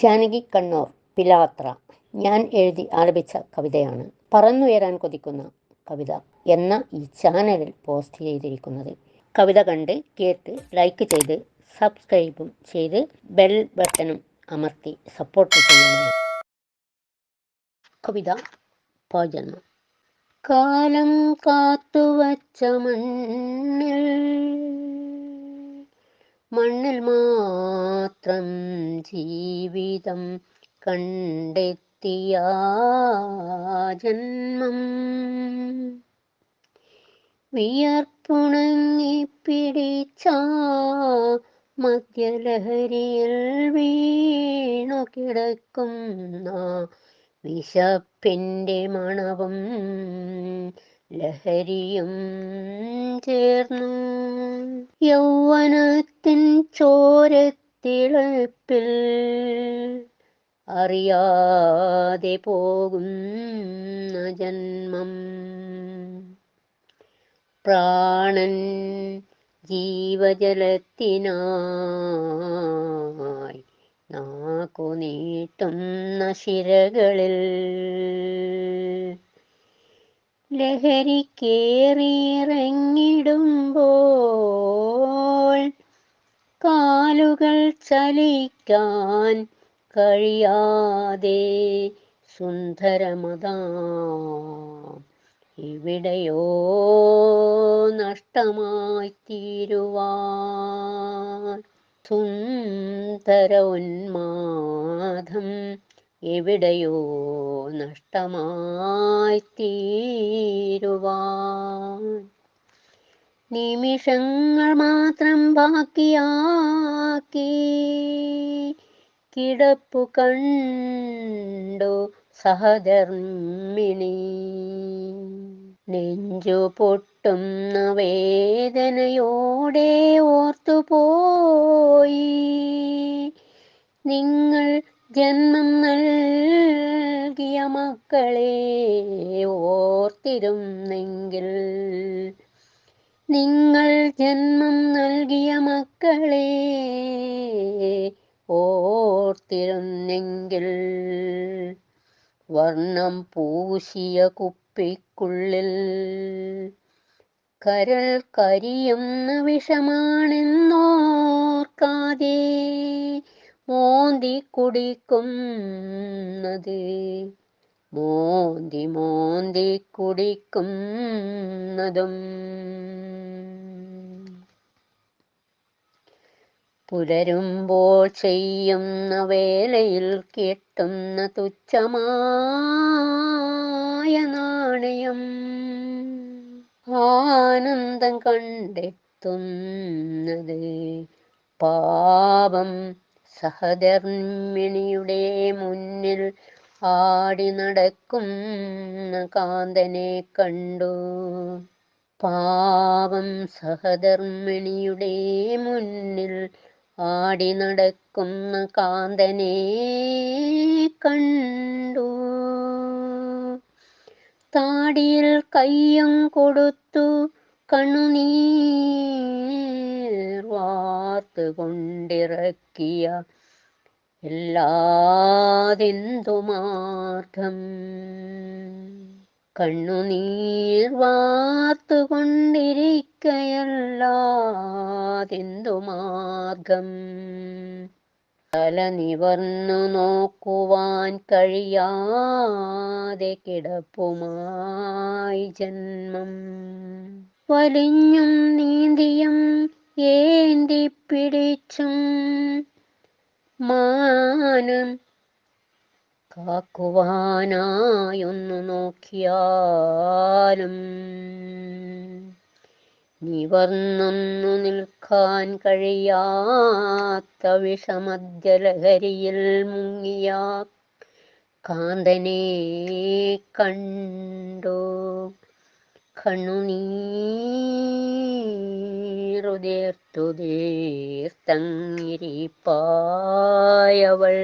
ജാനകി കണ്ണൂർ പിലാത്ര. ഞാൻ എഴുതി ആലപിച്ച കവിതയാണ്. പറന്നുയരാൻ കൊതിക്കുന്ന കവിത എന്ന ഈ ചാനലിൽ പോസ്റ്റ് ചെയ്തിരിക്കുന്നത്. കവിത കണ്ട് കേട്ട് ലൈക്ക് ചെയ്ത് സബ്സ്ക്രൈബും ചെയ്ത് ബെൽ ബട്ടണും അമർത്തി സപ്പോർട്ട് ചെയ്യുന്നു കവിത പാചനം കാലം കാത്തുവച്ച മണ്ണിൽ മണ്ണിൽ മാത്രം ജീവിതം കണ്ടെത്തിയ ജന്മം. വിയർപ്പുണങ്ങി പിടിച്ച മദ്യലഹരിയിൽ വീണു കിടക്കുന്ന വിശപ്പിന്റെ മണവും ലഹരിയും ചേർന്നു. യൗവനത്തിൻ ചോരത്തിളപ്പിൽ അറിയാതെ പോകുന്ന ജന്മം. പ്രാണൻ ജീവജലത്തിനായി നാക്കു നീട്ടുന്ന ശിരകളിൽ ലഹരിക്കേറിയിറങ്ങിടുമ്പോൾ കാലുകൾ ചലിക്കാൻ കഴിയാതെ സുന്ദരമതാ. ഇവിടെയോ നഷ്ടമായി തീരുവാൻ സുന്ദര ഉന്മാദം എവിടെയോ നഷ്ടമായി തീരുവാൻ നിമിഷങ്ങൾ മാത്രം ബാക്കിയാക്കി. കിടപ്പു കണ്ടു സഹധർമ്മിണി നെഞ്ചു പൊട്ടുന്ന വേദനയോടെ ഓർത്തുപോയി. നിങ്ങൾ ജന്മം നൽകിയ മക്കളെ ഓർത്തിരുന്നെങ്കിൽ നിങ്ങൾ ജന്മം നൽകിയ മക്കളെ ഓർത്തിരുന്നെങ്കിൽ വർണം പൂശിയ കുപ്പിക്കുള്ളിൽ കരൾ കരിയുന്ന വിഷമാണെന്നോർക്കാതെ മോന്തി കുടിക്കുന്നത്. മോന്തി മോന്തി കുടിക്കുന്നതും പുലരുമ്പോൾ ചെയ്യുന്ന വേലയിൽ കിട്ടുന്ന തുച്ഛമായ നാണയം. ആനന്ദം കണ്ടെത്തുന്നത് പാപം. സഹധർമ്മിണിയുടെ മുന്നിൽ ആടി നടക്കുന്ന കാന്തനെ കണ്ടു. പാപം സഹധർമ്മിണിയുടെ മുന്നിൽ ആടി നടക്കുന്ന കാന്തനെ കണ്ടു. താടിയിൽ കയ്യും കൊടുത്തു കണ്ണുനീർ വാർത്ത് കൊണ്ടിറക്കിയ എല്ലാതെന്തു മാർഗം കണ്ണുനീർ വാർത്തു കൊണ്ടിരിക്കയല്ലാതെന്തു മാർഗം? തല നിവർന്നു നോക്കുവാൻ കഴിയാതെ കിടപ്പുമായി ജന്മം. വലിഞ്ഞും നീന്തിയും ഏന്തി പിടിച്ചും മാനം കാക്കുവാനായൊന്നു നോക്കിയാലും നിവർന്നൊന്നു നിൽക്കാൻ കഴിയാത്ത വിഷമദ്യലഹരിയിൽ മുങ്ങിയ കാന്തനെ കണ്ടു. കണ്ണുനീറുതീർത്തുതീർത്തങ്ങിരിപ്പായവൾ